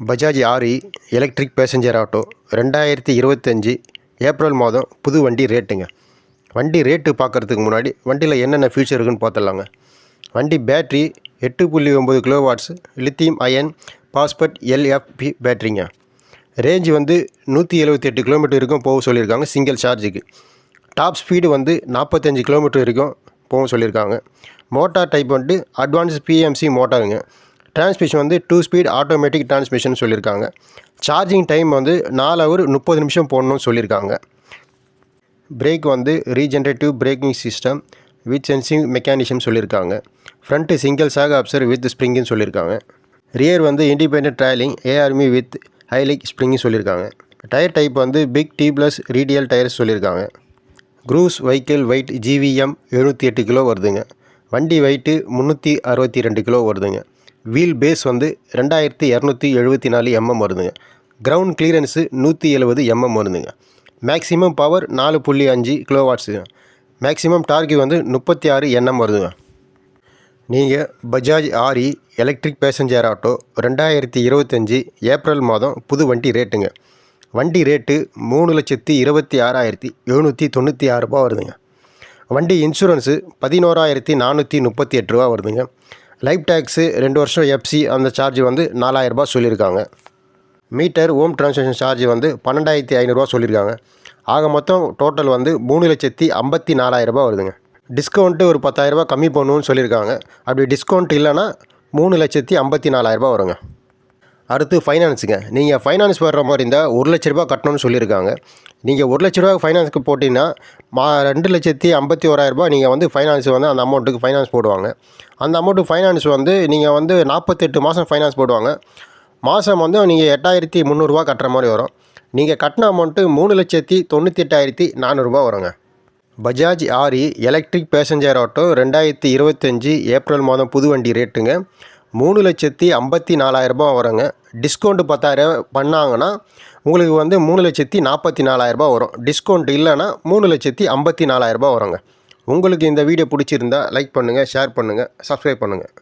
பஜாஜ் ஆரி electric passenger auto ரெண்டாயிரத்தி இருபத்தஞ்சி ஏப்ரல் மாதம் புது வண்டி ரேட்டுங்க வண்டி ரேட்டு பார்க்குறதுக்கு முன்னாடி வண்டியில் என்னென்ன ஃபியூச்சர் இருக்குன்னு பார்த்துடலாங்க. வண்டி பேட்ரி எட்டு புள்ளி ஒம்பது kilo watts lithium ion phosphate LFP பேட்ரிங்க range வந்து நூற்றி எழுபத்தி எட்டு கிலோமீட்டர் வரைக்கும் போக சொல்லியிருக்காங்க சிங்கிள் சார்ஜுக்கு டாப் ஸ்பீடு வந்து நாற்பத்தஞ்சு கிலோமீட்டர் வரைக்கும் போக சொல்லியிருக்காங்க. மோட்டார் டைப் வந்துட்டு அட்வான்ஸ் பிஎம்சி மோட்டாருங்க டிரான்ஸ்மிஷன் வந்து டூ ஸ்பீட் ஆட்டோமேட்டிக் டிரான்ஸ்மிஷன் சொல்லியிருக்காங்க சார்ஜிங் டைம் வந்து நாலு ஹவர் முப்பது நிமிஷம் போடணும்னு சொல்லியிருக்காங்க பிரேக் வந்து regenerative braking system with sensing mechanism சொல்லியிருக்காங்க front single shock absorber with ஸ்ப்ரிங்குன்னு சொல்லியிருக்காங்க ரியர் வந்து independent trailing arm with helical spring சொல்லியிருக்காங்க டயர் டைப் வந்து big D plus radial tyres சொல்லியிருக்காங்க க்ரூஸ் வெஹிக்கிள் வெயிட் ஜிவிஎம் எழுநூற்றி எட்டு கிலோ வருதுங்க. வண்டி வெயிட்டு முந்நூற்றி அறுபத்தி ரெண்டு கிலோ வருதுங்க. வீல் பேஸ் வந்து ரெண்டாயிரத்தி இரநூத்தி எழுபத்தி நாலு எம்எம் வருதுங்க. கிரவுண்ட் கிளியரன்ஸு நூற்றி எழுபது எம்எம் வருதுங்க. மேக்ஸிமம் பவர் நாலு புள்ளி அஞ்சு கிலோ வாட்ஸுங்க மேக்ஸிமம் டார்கெட் வந்து முப்பத்தி ஆறு எண்ணம் வருதுங்க. நீங்கள் பஜாஜ் ஆரி எலக்ட்ரிக் பேசஞ்சர் ஆட்டோ ரெண்டாயிரத்தி இருபத்தஞ்சி ஏப்ரல் மாதம் புது வண்டி ரேட்டுங்க. வண்டி ரேட்டு மூணு லட்சத்தி இருபத்தி ஆறாயிரத்தி எழுநூற்றி தொண்ணூற்றி ஆறுரூபா வருதுங்க. வண்டி இன்சூரன்ஸு பதினோராயிரத்தி நானூற்றி முப்பத்தி எட்டு ரூபா வருதுங்க. லைஃப் டேக்ஸு ரெண்டு வருஷம் எஃப்சி அந்த சார்ஜ் வந்து நாலாயிரரூபா சொல்லியிருக்காங்க. மீட்டர் ஹோம் டிரான்சாக்ஷன் சார்ஜ் வந்து பன்னெண்டாயிரத்தி ஐநூறுரூவா சொல்லியிருக்காங்க. ஆக மொத்தம் டோட்டல் வந்து மூணு லட்சத்தி ஐம்பத்தி நாலாயிரரூபா வருதுங்க. டிஸ்கவுண்ட்டு ஒரு பத்தாயிரரூபா கம்மி பண்ணுன்னு சொல்லியிருக்காங்க. அப்படி டிஸ்கவுண்ட் இல்லைன்னா மூணு லட்சத்தி ஐம்பத்தி நாலாயிரரூபா வருங்க. அடுத்து ஃபைனான்ஸுங்க நீங்கள் ஃபைனான்ஸ் வர்ற மாதிரி இருந்தால் ஒரு லட்ச ரூபா கட்டணும்னு சொல்லியிருக்காங்க. நீங்கள் ஒரு லட்ச ரூபா ஃபைனான்ஸுக்கு போட்டிங்கன்னா மா ரெண்டு லட்சத்தி ஐம்பத்தி ஓராயிரரூபா நீங்கள் வந்து ஃபைனான்ஸ் வந்து அந்த அமௌண்ட்டுக்கு ஃபைனான்ஸ் போடுவாங்க. அந்த அமௌண்ட்டு ஃபைனான்ஸ் வந்து நீங்கள் வந்து நாற்பத்தெட்டு மாதம் ஃபைனான்ஸ் போடுவாங்க. மாதம் வந்து நீங்கள் எட்டாயிரத்தி முந்நூறுரூவா கட்டுற மாதிரி வரும். நீங்கள் கட்டின அமௌண்ட்டு மூணு லட்சத்தி தொண்ணூற்றி எட்டாயிரத்தி நானூறுரூபா வருங்க. பஜாஜ் ஆரி எலக்ட்ரிக் பேசஞ்சர் ஆட்டோ ரெண்டாயிரத்தி இருபத்தஞ்சி ஏப்ரல் மாதம் புது வண்டி ரேட்டுங்க மூணு லட்சத்தி ஐம்பத்தி நாலாயிரரூபா வருங்க. டிஸ்கவுண்ட்டு பத்தாயிரம் பண்ணாங்கன்னா உங்களுக்கு வந்து மூணு லட்சத்தி நாற்பத்தி நாலாயிரரூபா வரும். டிஸ்கவுண்ட் இல்லைன்னா மூணு லட்சத்தி ஐம்பத்தி நாலாயிரரூபா வருங்க. உங்களுக்கு இந்த வீடியோ பிடிச்சிருந்தா லைக் பண்ணுங்கள் ஷேர் பண்ணுங்கள் சப்ஸ்கிரைப் பண்ணுங்கள்